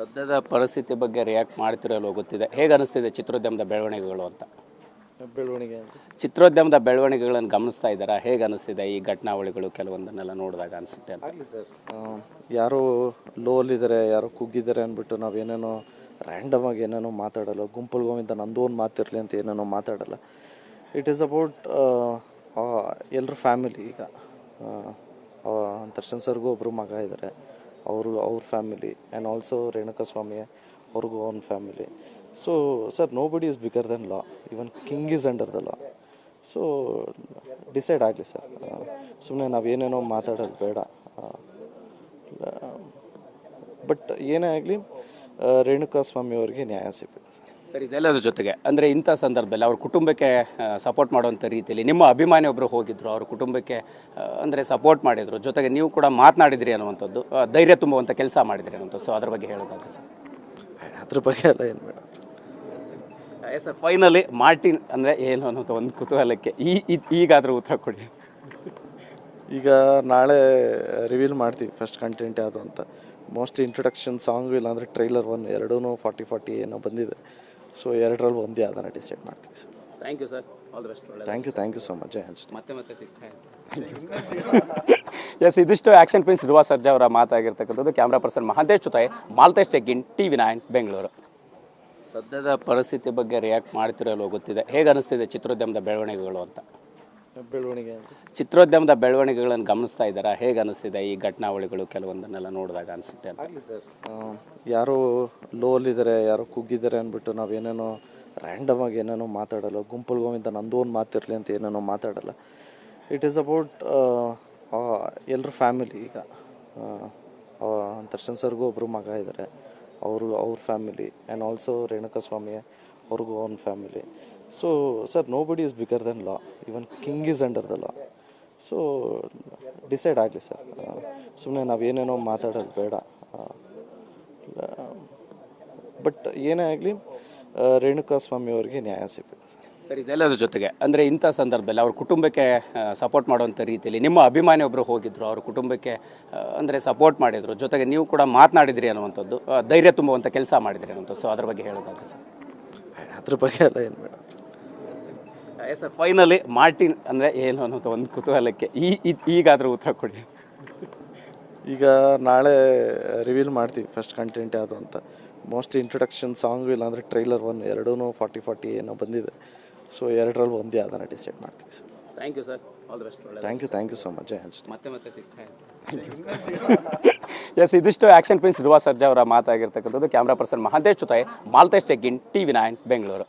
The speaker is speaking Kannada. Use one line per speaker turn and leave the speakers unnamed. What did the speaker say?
ಸದ್ಯದ ಪರಿಸ್ಥಿತಿ ಬಗ್ಗೆ ರಿಯಾಕ್ಟ್ ಮಾಡ್ತಿರಲು ಗೊತ್ತಿದೆ. ಹೇಗೆ ಅನಿಸ್ತಿದೆ ಚಿತ್ರೋದ್ಯಮದ ಬೆಳವಣಿಗೆಗಳು ಅಂತ?
ಬೆಳವಣಿಗೆ
ಚಿತ್ರೋದ್ಯಮದ ಬೆಳವಣಿಗೆಗಳನ್ನು ಗಮನಿಸ್ತಾ ಇದ್ದಾರಾ? ಹೇಗೆ ಅನಿಸ್ತಿದೆ ಈ ಘಟನಾವಳಿಗಳು ಕೆಲವೊಂದನ್ನೆಲ್ಲ ನೋಡಿದಾಗ ಅನಿಸುತ್ತೆ ಅಂತ?
ಸರ್. ಯಾರೋ ಲೋಲಿದ್ದಾರೆ ಯಾರೋ ಕುಗ್ಗಿದ್ದಾರೆ ಅಂದ್ಬಿಟ್ಟು ನಾವೇನೇನೋ ರ್ಯಾಂಡಮ್ ಆಗಿ ಏನೇನೋ ಮಾತಾಡಲ್ಲ. ಗುಂಪಲ್ ಗೋವಿಂದ ನಂದು ಒಂದು ಮಾತಿರಲಿ ಅಂತ ಏನೇನೋ ಮಾತಾಡಲ್ಲ. ಇಟ್ ಈಸ್ ಅಬೌಟ್ ಎಲ್ಲರೂ ಫ್ಯಾಮಿಲಿ ಈಗ. ದರ್ಶನ್ ಸರ್ಗೂ ಒಬ್ಬರು ಮಗ ಇದ್ದಾರೆ ಅವರು, ಅವ್ರ ಫ್ಯಾಮಿಲಿ ಆ್ಯಂಡ್ ಆಲ್ಸೋ ರೇಣುಕಸ್ವಾಮಿ, ಅವ್ರಿಗೂ ಅವ್ನ family so sir nobody is bigger than law even king is under the law so decide ಆಗಲಿ ಸರ್ ಸುಮ್ಮನೆ ನಾವೇನೇನೋ ಮಾತಾಡೋದು ಬೇಡ. ಬಟ್ ಏನೇ ಆಗಲಿ ರೇಣುಕಾ ಸ್ವಾಮಿ ಅವರಿಗೆ ನ್ಯಾಯ ಸಿಗಬೇಕು. ಸರ್
ಇದೆಲ್ಲದರ ಜೊತೆಗೆ. ಅಂದರೆ ಇಂಥ ಸಂದರ್ಭದಲ್ಲಿ ಅವ್ರ ಕುಟುಂಬಕ್ಕೆ ಸಪೋರ್ಟ್ ಮಾಡುವಂಥ ರೀತಿಯಲ್ಲಿ ನಿಮ್ಮ ಅಭಿಮಾನಿ ಒಬ್ಬರು ಹೋಗಿದ್ರು ಅವ್ರ ಕುಟುಂಬಕ್ಕೆ ಅಂದರೆ ಸಪೋರ್ಟ್ ಮಾಡಿದ್ರು ಜೊತೆಗೆ ನೀವು ಕೂಡ ಮಾತನಾಡಿದ್ರಿ ಅನ್ನುವಂಥದ್ದು ಧೈರ್ಯ ತುಂಬುವಂಥ ಕೆಲಸ ಮಾಡಿದ್ರಿ ಅನ್ನುವಂಥದ್ದು. ಸೊ ಅದ್ರ ಬಗ್ಗೆ ಹೇಳೋದಾದ್ರೆ ಸರ್.
ಅದ್ರ ಬಗ್ಗೆ ಎಲ್ಲ ಏನು ಬೇಡ.
ಸರ್ ಫೈನಲಿ ಮಾರ್ಟಿನ್ ಅಂದರೆ ಏನು ಅನ್ನೋಂಥ ಒಂದು ಕುತೂಹಲಕ್ಕೆ ಈ ಈಗಾದರೂ ಈಗಾದ್ರೂ ಉತ್ತರ ಕೊಡಿ.
ಈಗ ನಾಳೆ ರಿವೀಲ್ ಮಾಡ್ತೀವಿ ಫಸ್ಟ್ ಕಂಟೆಂಟ್ ಯಾವುದು ಅಂತ. ಮೋಸ್ಟ್ಲಿ ಇಂಟ್ರೊಡಕ್ಷನ್ ಸಾಂಗು ಇಲ್ಲಾಂದರೆ ಟ್ರೈಲರ್ ಒನ್ ಎರಡೂ ಫಾರ್ಟಿ ಫಾರ್ಟಿ ಏನೋ ಬಂದಿದೆ. ಸೊ ಎರಡರಲ್ಲಿ ಒಂದೇ ಅದನ್ನು ಡಿಸೈಡ್ ಮಾಡ್ತೀವಿ sir
thank you sir all the best ಒಳ್ಳೆ
thank you thank you so much
ಮತ್ತೆ ಮತ್ತೆ ಸಿಗ್ತಾ ಎಸ್ ಇದಿಷ್ಟು ಆಕ್ಷನ್ ಪ್ರಿನ್ಸ್ ಧ್ರುವ ಸರ್ಜಾ ಅವರ ಮಾತಾಗಿರ್ತಕ್ಕಂಥದ್ದು. ಕ್ಯಾಮ್ರಾ ಪರ್ಸನ್ ಮಹಾಂತೇಶ್ ಜೊತೆ Maltesh Teggin T V nine Bengaluru. ಸದ್ಯದ ಪರಿಸ್ಥಿತಿ ಬಗ್ಗೆ ರಿಯಾಕ್ಟ್ ಮಾಡ್ತಿರೋ ಗೊತ್ತಿದೆ. ಹೇಗೆ ಅನಿಸ್ತಿದೆ ಚಿತ್ರೋದ್ಯಮದ ಬೆಳವಣಿಗೆಗಳು ಅಂತ?
ಬೆಳವಣಿಗೆ
ಚಿತ್ರೋದ್ಯಮದ ಬೆಳವಣಿಗೆಗಳನ್ನು ಗಮನಿಸ್ತಾ ಇದ್ದಾರಾ? ಹೇಗೆ ಅನಿಸ್ತಿದೆ ಈ ಘಟನಾವಳಿಗಳು ಕೆಲವೊಂದನ್ನೆಲ್ಲ ನೋಡಿದಾಗ ಅನಿಸುತ್ತೆ ಅಂತ?
ಆಗಲಿ ಸರ್. ಯಾರೋ ಲೋಲಿದ್ದಾರೆ ಯಾರೋ ಕುಗ್ಗಿದ್ದಾರೆ ಅಂದ್ಬಿಟ್ಟು ನಾವೇನೇನೋ ರ್ಯಾಂಡಮ್ ಆಗಿ ಏನೇನೋ ಮಾತಾಡಲ್ಲ. ಗುಂಪಲ್ ಗೋವಿಂದ ನಂದು ಒಂದು ಮಾತಿರಲಿ ಅಂತ ಏನೇನೋ ಮಾತಾಡಲ್ಲ. ಇಟ್ ಈಸ್ ಅಬೌಟ್ ಎಲ್ಲರೂ ಫ್ಯಾಮಿಲಿ ಈಗ. ದರ್ಶನ್ ಸರ್ಗೂ ಒಬ್ಬರು ಮಗ ಇದ್ದಾರೆ ಅವರು ಅವ್ರ family and also Renuka Swami ಅವ್ರಿಗೂ ಅವ್ನ family so sir nobody is bigger than law even king is under the law so decide ಆಗಲಿ ಸರ್ ಸುಮ್ಮನೆ ನಾವೇನೇನೋ ಮಾತಾಡೋದು ಬೇಡ. ಬಟ್ ಏನೇ ಆಗಲಿ ರೇಣುಕಾ ಸ್ವಾಮಿ ಅವರಿಗೆ ನ್ಯಾಯ ಸಿಗಬೇಕು ಸರ್
ಇದೆಲ್ಲದ್ರ ಜೊತೆಗೆ ಅಂದರೆ ಇಂಥ ಸಂದರ್ಭದಲ್ಲಿ ಅವ್ರ ಕುಟುಂಬಕ್ಕೆ ಸಪೋರ್ಟ್ ಮಾಡುವಂಥ ರೀತಿಯಲ್ಲಿ ನಿಮ್ಮ ಅಭಿಮಾನಿ ಒಬ್ಬರು ಹೋಗಿದ್ದರು ಅವ್ರ ಕುಟುಂಬಕ್ಕೆ ಅಂದರೆ ಸಪೋರ್ಟ್ ಮಾಡಿದರು ಜೊತೆಗೆ ನೀವು ಕೂಡ ಮಾತನಾಡಿದ್ರಿ ಅನ್ನುವಂಥದ್ದು ಧೈರ್ಯ ತುಂಬುವಂಥ ಕೆಲಸ ಮಾಡಿದ್ರಿ ಅನ್ನುವಂಥದ್ದು. ಸೊ ಅದ್ರ ಬಗ್ಗೆ ಹೇಳೋದಾಗ ಸರ್
ಅದ್ರ ಬಗ್ಗೆ ಎಲ್ಲ ಏನು
ಸರ್ ಫೈನಲಿ ಮಾರ್ಟಿನ್ ಅಂದರೆ ಏನು ಅನ್ನೋದು ಒಂದು ಕುತೂಹಲಕ್ಕೆ ಈ ಇದ್- ಈಗಾದ್ರೂ ಉತ್ತರ ಕೊಡಿ.
ಈಗ ನಾಳೆ ರಿವೀಲ್ ಮಾಡ್ತೀವಿ ಫಸ್ಟ್ ಕಂಟೆಂಟ್ ಯಾವುದು ಅಂತ. ಮೋಸ್ಟ್ಲಿ ಇಂಟ್ರೊಡಕ್ಷನ್ ಸಾಂಗ್ ಇಲ್ಲ ಅಂದರೆ ಟ್ರೈಲರ್ ಒನ್ ಎರಡೂ ಫಾರ್ಟಿ ಫಾರ್ಟಿ ಏನೋ ಬಂದಿದೆ. ಸೊ ಎರಡರಲ್ಲಿ ಒಂದೇ ಅದನ್ನು ಡಿಸೈಡ್ ಮಾಡ್ತೀವಿ sir
thank you sir all the best ಒಳ್ಳೆ
thank you thank you so much Jaya Anjaneya
ಮತ್ತೆ ಮತ್ತೆ ಸಿಗ್ತಾ ಎಸ್ ಇದಿಷ್ಟು ಆಕ್ಷನ್ ಪ್ರಿನ್ಸ್ ಧ್ರುವ ಸರ್ಜಾ ಅವರ ಮಾತಾಗಿರ್ತಕ್ಕಂಥದ್ದು. ಕ್ಯಾಮ್ರಾ ಪರ್ಸನ್ ಮಹಾಂತೇಶ್ ಜೊತೆ Maltesh T V nine Bengaluru